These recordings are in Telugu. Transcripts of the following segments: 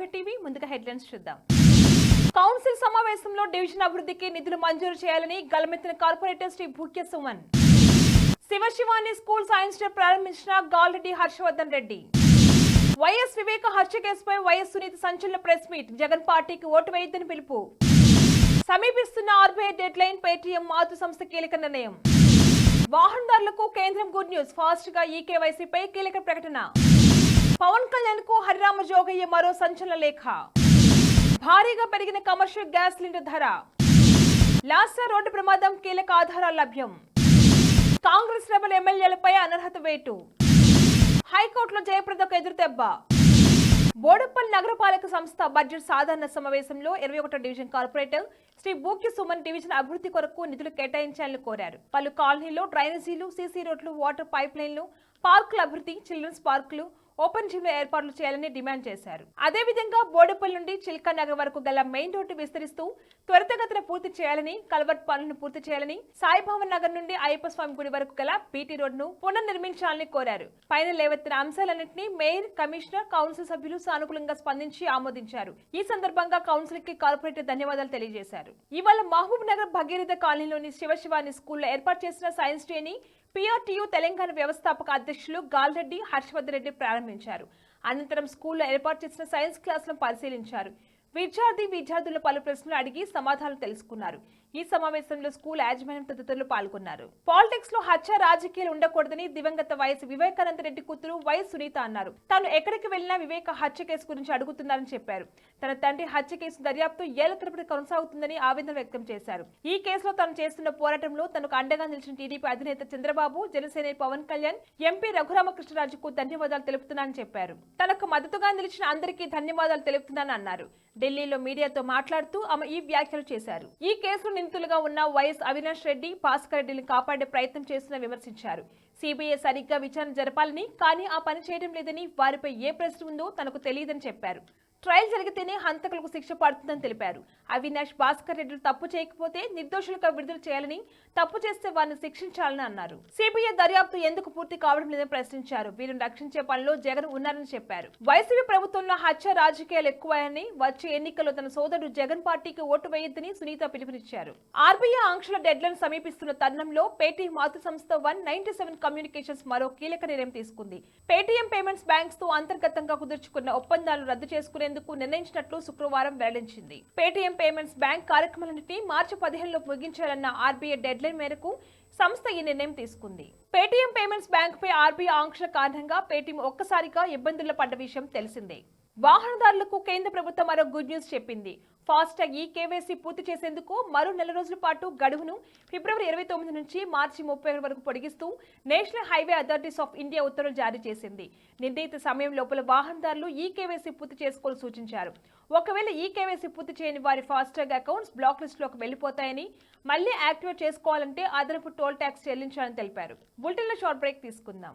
టు టీవీ ముందుగా హెడ్లైన్స్ చూద్దాం. కౌన్సిల్ సమావేశంలో డివిజన్ అభివృద్ధికి నిధులు మంజూరు చేయాలని గలమెత్తిన corporator Shri Bhukya Suman. Shivashivani school science day ప్రారంభించిన గాల్రెడ్డి హర్షవర్ధన్ రెడ్డి. వైఎస్ వివేక హత్య కేసుపై వైఎస్ సునీత సంచలన ప్రెస్ మీట్. జగన్ పార్టీకి ఓటు వేయొద్దని పిలుపు. సమీపిస్తున్న ఆర్బీఐ డెడ్ లైన్ పేటీఎం మాతృ సంస్థ కీలక నిర్ణయం. వాహనదారులకు కేంద్రం గుడ్ న్యూస్. ఫాస్ట్గా ఈ కేవైసీపై కీలక ప్రకటన. పవన్ కళ్యాణ్కు హరిరామ జోగయ్య మరో సంచలన లేఖ. భారీగా పెరిగిన కమర్షియల్ గ్యాస్ సిలిండర్ ధర. లాసా రోడ్డు ప్రమాదం కీలక ఆధారాలు లభ్యం. కాంగ్రెస్ రెబల్ ఎమ్మెల్యేలపై అనర్హత వేటు. హైకోర్టులో జయప్రదకు ఎదురుదెబ్బ. బోడప్పల్ నగరపాలక సంస్థ బడ్జెట్ సాధారణ సమావేశంలో ఇరవై ఒకటో division corporator Shri Bhukya Suman division అభివృద్ధి కొరకు నిధులు కేటాయించాలని కోరారు. పలు కాలనీలో డ్రైనేజీలు సీసీ రోడ్లు వాటర్ పైప్ లైన్లు పార్కుల అభివృద్ధి చిల్డ్రన్స్ పార్కులు ఓపెన్ జిమ్ ఏర్పాట్లు చేయాలని డిమాండ్ చేశారు. అదేవిధంగా బోడపల్లి నుండి చిల్కా నగర్ వరకు గల మెయిన్ రోడ్డు విస్తరిస్తూ త్వరితగతిన పూర్తి చేయాలని కల్వర్ట్ పనులను పూర్తి చేయాలని సాయిభవన్ నగర్ నుండి అయ్యప్ప స్వామి గుడి వరకు గల బీటీ రోడ్ను పునర్నిర్మించాలని కోరారు. పైన లేవెత్తిన అంశాలన్నింటినీ మేయర్ కమిషనర్ కౌన్సిల్ సభ్యులు సానుకూలంగా స్పందించి ఆమోదించారు. ఈ సందర్భంగా కౌన్సిల్కి కార్పొరేటర్ ధన్యవాదాలు తెలియజేశారు. ఇవాళ మహబూబ్ నగర్ భగీరథ కాలనీలోని శివశివాని స్కూల్లో ఏర్పాటు చేసిన సైన్స్ డేని పిఆర్టీయూ తెలంగాణ వ్యవస్థాపక అధ్యక్షులు గాల్రెడ్డి హర్షవర్ధన్ రెడ్డి ప్రారంభించారు. అనంతరం స్కూల్లో ఏర్పాటు చేసిన సైన్స్ క్లాసులను పరిశీలించారు. విద్యార్థి విద్యార్థుల పలు ప్రశ్నలు అడిగి సమాధానం తెలుసుకున్నారు. ఈ సమావేశంలో స్కూల్ యాజమాన్యం తదితరులు పాల్గొన్నారు. పాలిటిక్స్లో హత్య రాజకీయాలు ఉండకూడదని దివంగత వైఎస్ వివేకానంద రెడ్డి కూతురు వైఎస్ సునీత అన్నారు. తాను ఎక్కడికి వెళ్ళినా వివేక హత్య కేసు గురించి అడుగుతున్నారని చెప్పారు. తన తండ్రి హత్య కేసు దర్యాప్తు ఏళ్ళ తరబడి కొనసాగుతుందని ఆవేదన వ్యక్తం చేశారు. ఈ కేసులో తాను చేస్తున్న పోరాటంలో తనకు అండగా నిలిచిన టీడీపీ అధినేత చంద్రబాబు జనసేన పవన్ కళ్యాణ్ ఎంపీ రఘురామకృష్ణరాజుకు ధన్యవాదాలు తెలుపుతున్నానని చెప్పారు. తనకు మద్దతుగా నిలిచిన అందరికీ ధన్యవాదాలు తెలుపుతున్నానని అన్నారు. ఢిల్లీలో మీడియాతో మాట్లాడుతూ ఆమె ఈ వ్యాఖ్యలు చేశారు. ఈ కేసులో నిందితులుగా ఉన్న వైఎస్ అవినాష్ రెడ్డి భాస్కర్ రెడ్డిని కాపాడే ప్రయత్నం చేస్తున్న విమర్శించారు. సిబిఐ సరిగ్గా విచారణ జరపాలని కానీ ఆ పని చేయడం లేదని వారిపై ఏ ప్రశ్న ఉందో తనకు తెలియదని చెప్పారు. ట్రయల్ జరిగితేనే హంతకులకు శిక్ష పడుతుందని తెలిపారు. అవినాష్ భాస్కర్ రెడ్డి తప్పు చేయకపోతే నిర్దోషులుగా విడుదల చేయాలని తప్పు చేస్తే వారిని శిక్షించాలని అన్నారు. సిబిఐ దర్యాప్తు ఎందుకు పూర్తి కావడం లేదని ప్రశ్నించారు. వీరిని రక్షించే పనిలో జగన్ ఉన్నారని చెప్పారు. వైసీపీ ప్రభుత్వంలో హత్య రాజకీయాలు ఎక్కువని వచ్చే ఎన్నికల్లో తన సోదరుడు జగన్ పార్టీకి ఓటు వేయొద్దని సునీత పిలుపునిచ్చారు. ఆర్బీఐ ఆంక్షల డెడ్లైన్ సమీపిస్తున్న తరుణంలో పేటీఎం మాతృ సంస్థ వన్ నైన్టీ సెవెన్ కమ్యూనికేషన్స్ మరో కీలక నిర్ణయం తీసుకుంది. పేటీఎం పేమెంట్స్ బ్యాంక్స్తో అంతర్గతంగా కుదుర్చుకున్న ఒప్పందాలు రద్దు చేసుకునే చేసుకునేందుకు నిర్ణయించినట్లు శుక్రవారం వెల్లడించింది. పేటీఎం పేమెంట్స్ బ్యాంక్ కార్యక్రమాలన్నింటినీ మార్చి పదిహేనులో ముగించాలన్న ఆర్బీఐ డెడ్లైన్ మేరకు సంస్థ ఈ నిర్ణయం తీసుకుంది. పేటీఎం పేమెంట్స్ బ్యాంకుపై ఆర్బీఐ ఆంక్షల కారణంగా పేటీఎం ఒక్కసారిగా ఇబ్బందుల్లో పడ్డ విషయం తెలిసిందే. వాహనదారులకు కేంద్ర ప్రభుత్వం మరో గుడ్ న్యూస్ చెప్పింది. ఫాస్టాగ్ ఈ కేవైసీ పూర్తి చేసేందుకు మరో నెల రోజుల పాటు గడువును ఫిబ్రవరి ఇరవై తొమ్మిది నుంచి మార్చి ముప్పై వరకు పొడిగిస్తూ national highway authorities of India ఉత్తర్వులు జారీ చేసింది. నిర్ణీత సమయం లోపల వాహనదారులు ఈ కేవైసీ పూర్తి చేసుకోవాలని సూచించారు. ఒకవేళ ఈ కేవైసీ పూర్తి చేయని వారి ఫాస్టాగ్ అకౌంట్స్ బ్లాక్ లిస్టులోకి వెళ్ళిపోతాయని మళ్ళీ యాక్టివేట్ చేసుకోవాలంటే అదనపు టోల్ ట్యాక్స్ చెల్లించాలని తెలిపారు. బులెటిన్లో షార్ట్ బ్రేక్ తీసుకుందాం.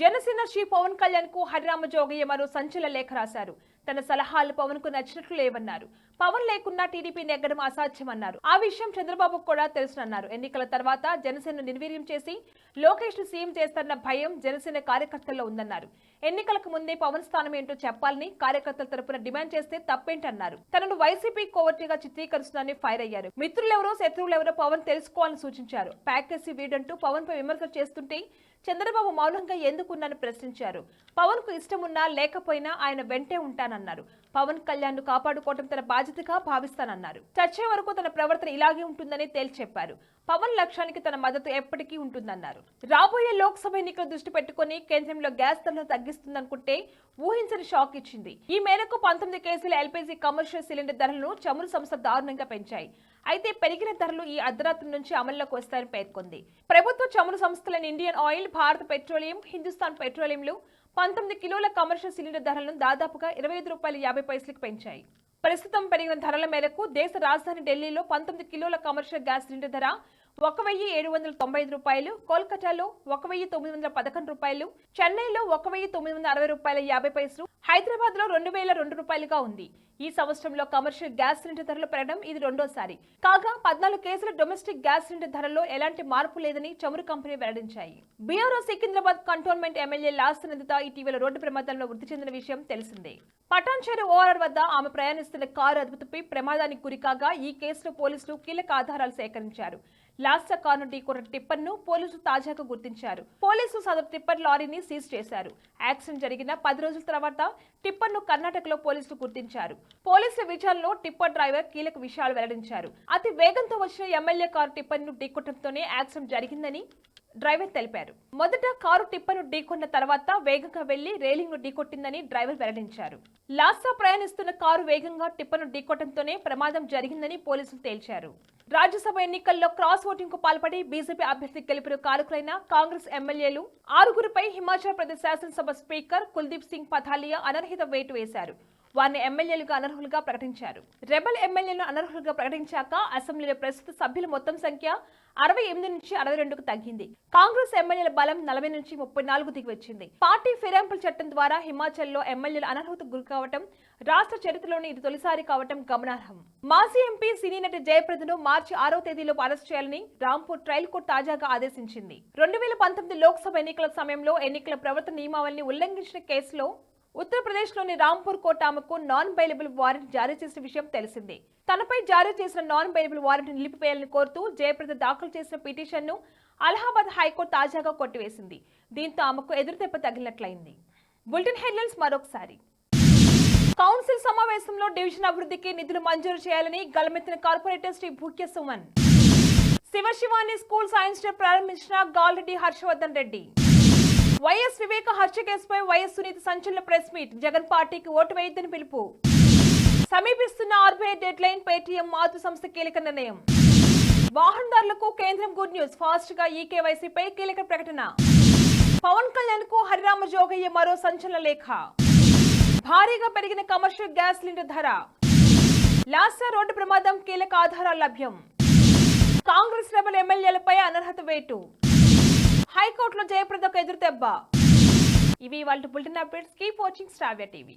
జనసేన శ్రీ పవన్ కళ్యాణ్కు హరిరామ జోగయ్య మరో సంచల లేఖ రాశారు. తన సలహాలు పవన్కు నచ్చినట్లు లేవన్నారు. పవన్ లేకున్నా టీడీపీ నెగ్గడం అసాధ్యమన్నారు. ఆ విషయం చంద్రబాబుకు కూడా తెలుసునన్నారు ఎన్నికల తర్వాత జనసేన నిర్వీర్యం చేసి లోకేష్ను సీఎం చేస్తారన్న భయం జనసేన కార్యకర్తల్లో ఉందన్నారు. ఎన్నికలకు ముందే పవన్ స్థానం ఏంటో చెప్పాలని కార్యకర్తల తరపున డిమాండ్ చేస్తే తప్పేంటన్నారు. తనను వైసీపీ కోవర్టీగా చిత్రీకరిస్తున్నారని ఫైర్ అయ్యారు. మిత్రులెవరో శత్రువులెవరో పవన్ తెలుసుకోవాలని సూచించారు. ప్యాకేజీ వీడంటూ పవన్ పై విమర్శలు చేస్తుంటే చంద్రబాబు మౌనంగా ఎందుకున్నాను ప్రశ్నించారు. పవన్కు ఇష్టమున్నా లేకపోయినా ఆయన వెంటే ఉంటానన్నారు. పవన్ కళ్యాణ్ను కాపాడుకోవడం తన బాధ్యతగా భావిస్తానన్నారు. చచ్చే వరకు తన ప్రవర్తన ఇలాగే ఉంటుందని తేల్చెప్పారు పవన్ లక్ష్యానికి తన మద్దతు ఎప్పటికీ ఉంటుందన్నారు. రాబోయే లోక్సభ ఎన్నికల దృష్టి పెట్టుకుని కేంద్రంలో గ్యాస్ ధరలను తగ్గిస్తుందనుకుంటే ఊహించని షాక్ ఇచ్చింది. ఈ మేరకు పంతొమ్మిది కేసుల ఎల్పీజీ కమర్షియల్ సిలిండర్ ధరలను చమురు సంస్థ దారుణంగా పెంచాయి. అయితే పెరిగిన ధరలు ఈ అర్ధరాత్రి నుంచి అమల్లోకి వస్తాయని పేర్కొంది. ప్రభుత్వ చమురు సంస్థలైన Indian Oil Bharat petroleum Hindustan పెట్రోలియంలు పంతొమ్మిది కిలోల కమర్షియల్ సిలిండర్ ధరలను దాదాపుగా ఇరవై ఐదు రూపాయల యాభై పైసలకు పెంచాయి. ప్రస్తుతం పెరిగిన ధరల మేరకు దేశ రాజధాని ఢిల్లీలో పంతొమ్మిది కిలోల కమర్షియల్ గ్యాస్ సిలిండర్ ధర ఒక వెయ్యి ఏడు వందల తొంభై ఐదు రూపాయలు కోల్కతాలో ఒక వెయ్యి తొమ్మిది వందల పదకొండు రూపాయలు చెన్నైలో ఒక వెయ్యి తొమ్మిది వందల అరవై రూపాయల యాభై పైసలు హైదరాబాద్లో రెండు వేల రెండు రూపాయలుగా ఉంది. ఈ సంవత్సరంలో కమర్షియల్ గ్యాస్ సిలిండర్ ధరలు పెరగడం ఇది రెండోసారి. కాగా పద్నాలుగు కేసుల డొమెస్టిక్ గ్యాస్ సిలిండర్ ధరల్లో ఎలాంటి మార్పు లేదని చమురు కంపెనీ వెల్లడించాయి. BRO Secunderabad cantonment MLA Lasya Nanditha ఇటీవల రోడ్డు ప్రమాదంలో మృతి చెందిన విషయం తెలిసిందే. పటాన్చేరు ఓఆర్ వద్ద ఆమె ప్రయాణిస్తున్న కారు అదుపుతప్పి ప్రమాదానికి గురికాగా ఈ కేసులో పోలీసులు కీలక ఆధారాలు సేకరించారు. లాస్సా కారు ఢీకొన్న టిప్పర్ను పోలీసులు తాజాగా గుర్తించారు. పోలీసులు సదరు టిప్పర్ లారీని సీజ్ చేశారు. యాక్సిడెంట్ జరిగిన పది రోజుల తర్వాత టిప్పర్ను కర్ణాటకలో పోలీసులు గుర్తించారు. పోలీసుల విచారణలో టిప్పర్ డ్రైవర్ కీలక విషయాలు వెల్లడించారు. అతి వేగంతో వచ్చిన ఎమ్మెల్యే కారు టిప్పర్ను ఢీకొట్టడంతోనే యాక్సిడెంట్ జరిగిందని డ్రైవర్ తెలిపారు. మొదట కారు టిప్పను ఢీకొన్న తర్వాత వేగంగా వెళ్ళి రేలింగ్ను ఢీకొట్టిందని డ్రైవర్ వెల్లడించారు. లాస్తా ప్రయాణిస్తున్న కారు వేగంగా టిప్పను ఢీకొట్టడంతోనే ప్రమాదం జరిగిందని పోలీసులు తేల్చారు. రాజ్యసభ ఎన్నికల్లో క్రాస్ ఓటింగ్కు పాల్పడి బీజేపీ అభ్యర్థి గెలుపును కారుకులైన కాంగ్రెస్ ఎమ్మెల్యేలు ఆరుగురిపై హిమాచల్ ప్రదేశ్ శాసనసభ స్పీకర్ కుల్దీప్ సింగ్ పథాలియా అనర్హిత వేటు వేశారు. వారిని ఎమ్మెల్యేలుగా అనర్హులుగా ప్రకటించారు. రెబల్ ఎమ్మెల్యేలను అనర్హులుగా ప్రకటించాక అసెంబ్లీలో ప్రస్తుత సభ్యుల మొత్తం సంఖ్య అరవై ఎనిమిది నుంచి అరవై రెండుకు తగ్గింది. కాంగ్రెస్ ఎమ్మెల్యేల బలం నలభై నుంచి ముప్పై నాలుగు దిగి వచ్చింది. పార్టీ ఫిరాయింపుల చట్టం ద్వారా హిమాచల్లో ఎమ్మెల్యేలు అనర్హత గురి కావటం రాష్ట్ర చరిత్రలోని ఇది తొలిసారి కావటం గమనార్హం. మాజీ ఎంపీ సినీ నటి జయప్రదను మార్చి ఆరో తేదీలో అరెస్ట్ చేయాలని రాంపూర్ ట్రయల్ కోర్టు తాజాగా ఆదేశించింది. రెండు వేల పంతొమ్మిది లోక్సభ ఎన్నికల సమయంలో ఎన్నికల ప్రవర్తన నియమావళిని ఉల్లంఘించిన కేసులో ఉత్తరప్రదేశ్లోని రాంపూర్ కోట ఆమెకు నాన్ బైలబుల్ వారెంట్ జారీ చేసిన విషయం తెలిసిందే. తనపై జారీ చేసిన నాన్ బైలబుల్ వారెంట్ నిలిపివేయాలని కోరుతూ జయప్రద దాఖలు చేసిన పిటిషన్ను అలహాబాద్ హైకోర్టు తాజాగా కొట్టివేసింది. దీంతో ఆమెకు ఎదురుదెబ్బ తగిలినట్లయింది. బులెటిన్ హెడ్లైన్స్ మరొకసారి. కౌన్సిల్ సమావేశంలో డివిజన్ అభివృద్ధికి నిధులు మంజూరు చేయాలని గలమెత్తిన corporator Shri Bhukya Suman. Shivashivani school science day ప్రారంభించిన గాల్రెడ్డి హర్షవర్ధన్ రెడ్డి. వైఎస్ వివేక హత్య కేసుపై వైఎస్ సునీత సంచలన ప్రెస్ మీట్. జగన్ పార్టీకి ఓటు వేయొద్దని పిలుపు. సమీపిస్తున్న ఆర్బీఐ డెడ్ లైన్ పేటీఎం మాతృ సంస్థ కీలక నిర్ణయం. వాహనదారులకు కేంద్రం గుడ్ న్యూస్. ఫాస్ట్గా ఈ కేవైసీపై కీలక ప్రకటన. పవన్ కళ్యాణ్కు హరిరామ జోగయ్య మరో సంచలన లేఖ. భారీగా పెరిగిన కమర్షియల్ గ్యాస్ సిలిండర్ ధర. లాసా రోడ్డు ప్రమాదం కీలక ఆధారాలు లభ్యం. కాంగ్రెస్ రెబల్ ఎమ్మెల్యేలపై అనర్హత వేటు. హైకోర్టులో జయప్రదకు ఎదురు దెబ్బ. ఇవి వాళ్ళ bulletin updates keep watching Stavya TV.